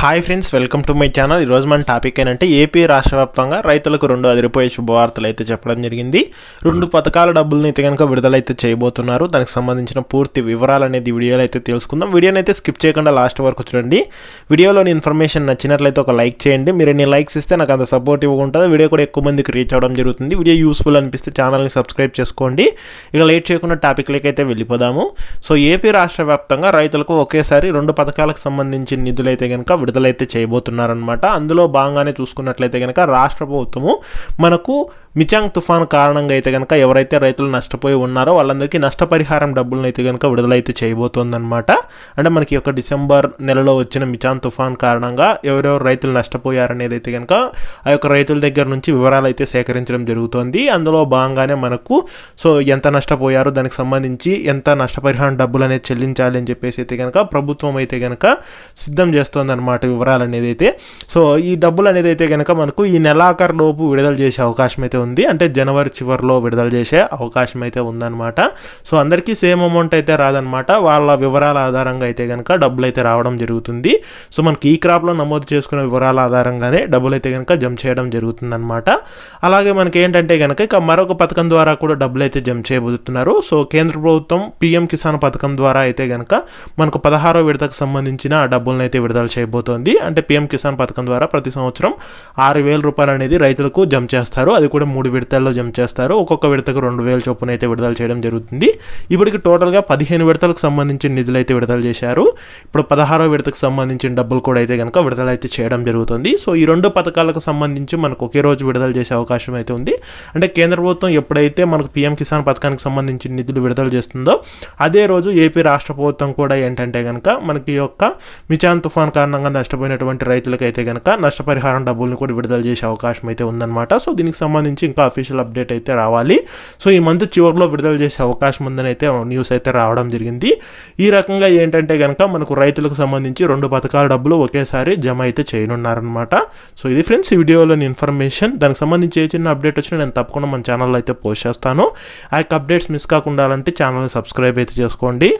Hi friends welcome to my channel ఈరోజు మన topic ఏంటంటే ఏపీ రాష్ట్ర వ్యాప్తంగా రైతులకు రెండు అదిరిపోయే శుభవార్తలు అయితే చెప్పడం జరిగింది. రెండు పథకాల డబ్బులను అయితే కనుక విడుదలైతే చేయబోతున్నారు. దానికి సంబంధించిన పూర్తి వివరాలు అనేది వీడియోలో అయితే తెలుసుకుందాం. వీడియోని అయితే స్కిప్ చేయకుండా లాస్ట్ వరకు చూడండి. వీడియోలోని ఇన్ఫర్మేషన్ నచ్చినట్లయితే ఒక లైక్ చేయండి. మీరు ఎన్ని లైక్స్ ఇస్తే నాకు అంత సపోర్ట్ ఇవ్వకుంటుంది. వీడియో కూడా ఎక్కువ మందికి రీచ్ అవ్వడం జరుగుతుంది. వీడియో యూస్ఫుల్ అనిపిస్తే ఛానల్ని సబ్స్క్రైబ్ చేసుకోండి. ఇక లేట్ చేయకుండా టాపిక్లకి అయితే వెళ్ళిపోదాము. సో ఏపీ రాష్ట్ర వ్యాప్తంగా రైతులకు ఒకేసారి రెండు పథకాలకు సంబంధించిన నిధులు అయితే కనుక విడుదలైతే చేయబోతున్నారనమాట అందులో భాగంగానే చూసుకున్నట్లయితే కనుక రాష్ట్ర ప్రభుత్వము మనకు మిచాంగ్ తుఫాన్ కారణంగా అయితే కనుక ఎవరైతే రైతులు నష్టపోయి ఉన్నారో వాళ్ళందరికీ నష్టపరిహారం డబ్బులను అయితే కనుక విడుదలైతే చేయబోతోందనమాట అంటే మనకి ఒక డిసెంబర్ నెలలో వచ్చిన మిచాంగ్ తుఫాన్ కారణంగా ఎవరెవరు రైతులు నష్టపోయారనేది అయితే కనుక ఆ యొక్క రైతుల దగ్గర నుంచి వివరాలు అయితే సేకరించడం జరుగుతోంది. అందులో భాగంగానే మనకు సో ఎంత నష్టపోయారో దానికి సంబంధించి ఎంత నష్టపరిహారం డబ్బులు అనేది చెల్లించాలి అని చెప్పేసి అయితే కనుక ప్రభుత్వం అయితే కనుక సిద్ధం చేస్తోందన్నమాట వివరాలు అనేది అయితే. సో ఈ డబ్బులు అనేది అయితే కనుక మనకు ఈ నెలాఖరు లోపు విడుదల చేసే అవకాశం అయితే ఉంది. ఉంది. అంటే జనవరి చివరిలో విడుదల చేసే అవకాశం అయితే ఉందన్నమాట. సో అందరికీ సేమ్ అమౌంట్ అయితే రాదనమాట వాళ్ళ వివరాల ఆధారంగా అయితే కనుక డబ్బులు అయితే రావడం జరుగుతుంది. సో మనకి ఈ క్రాప్లో నమోదు చేసుకున్న వివరాల ఆధారంగానే డబ్బులు అయితే కనుక జమ చేయడం జరుగుతుందన్నమాట. అలాగే మనకి ఏంటంటే కనుక ఇక మరొక పథకం ద్వారా కూడా డబ్బులు అయితే జమ చేయబోతున్నారు. సో కేంద్ర ప్రభుత్వం పిఎం కిసాన్ పథకం ద్వారా అయితే కనుక మనకు పదహారో విడతకు సంబంధించిన డబ్బులను అయితే విడుదల చేయబోతోంది. అంటే పిఎం కిసాన్ పథకం ద్వారా ప్రతి సంవత్సరం ఆరు వేల రూపాయలు అనేది రైతులకు జమ చేస్తారు. అది కూడా మూడు విడతల్లో జమ చేస్తారు. ఒక్కొక్క విడతకు రెండు వేల చొప్పున అయితే విడుదల చేయడం జరుగుతుంది. ఇప్పటికి టోటల్గా పదిహేను విడతలకు సంబంధించిన నిధులు అయితే విడుదల చేశారు. ఇప్పుడు పదహారో విడతకు సంబంధించిన డబ్బులు కూడా అయితే కనుక విడుదల అయితే చేయడం జరుగుతుంది. సో ఈ రెండు పథకాలకు సంబంధించి మనకు ఒకే రోజు విడుదల చేసే అవకాశం అయితే ఉంది. అంటే కేంద్ర ప్రభుత్వం ఎప్పుడైతే మనకు పీఎం కిసాన్ పథకానికి సంబంధించిన నిధులు విడుదల చేస్తుందో అదే రోజు ఏపీ రాష్ట్ర ప్రభుత్వం కూడా ఏంటంటే కనుక మనకి యొక్క మిచాన్ తుఫాన్ కారణంగా నష్టపోయినటువంటి రైతులకు అయితే కనుక నష్టపరిహారం డబ్బుల్ని కూడా విడుదల చేసే అవకాశం అయితే ఉందన్నమాట. సో దీనికి సంబంధించి ఇంకా అఫీషియల్ అప్డేట్ అయితే రావాలి. సో ఈ మంత్ చివరిలో విడుదల చేసే అవకాశం ఉందని అయితే న్యూస్ అయితే రావడం జరిగింది. ఈ రకంగా ఏంటంటే కనుక మనకు రైతులకు సంబంధించి రెండు పథకాల డబ్బులు ఒకేసారి జమ అయితే చేయనున్నారనమాట సో ఇది ఫ్రెండ్స్ ఈ వీడియోలోని ఇన్ఫర్మేషన్ దానికి సంబంధించి ఏ చిన్న అప్డేట్ వచ్చినా నేను తప్పకుండా మన ఛానల్లో అయితే పోస్ట్ చేస్తాను. ఆ యొక్క అప్డేట్స్ మిస్ కాకుండా ఛానల్ని సబ్స్క్రైబ్ అయితే చేసుకోండి.